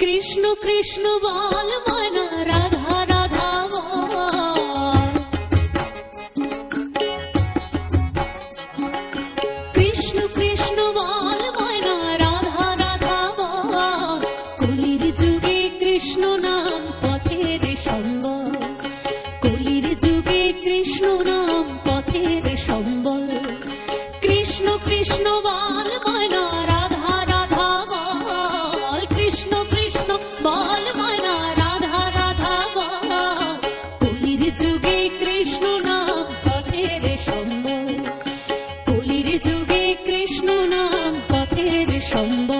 কৃষ্ণ কৃষ্ণ বল ময়না রাধা রাধা কৃষ্ণ কৃষ্ণ বল ময়না রাধা রাধা কলির যুগে কৃষ্ণ নাম পথের সম্বল। কলির যুগে কৃষ্ণ নাম পথের সম্বল। কৃষ্ণ কৃষ্ণ বল পথের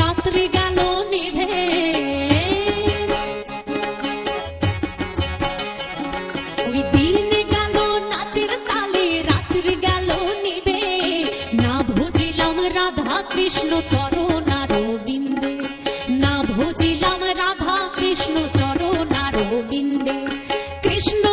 রাত্রি গেল নিভে। না ভজিলাম রাধা কৃষ্ণ চরণ বিন্দে না ভজিলাম রাধা কৃষ্ণ চরণ বিন্দে কৃষ্ণ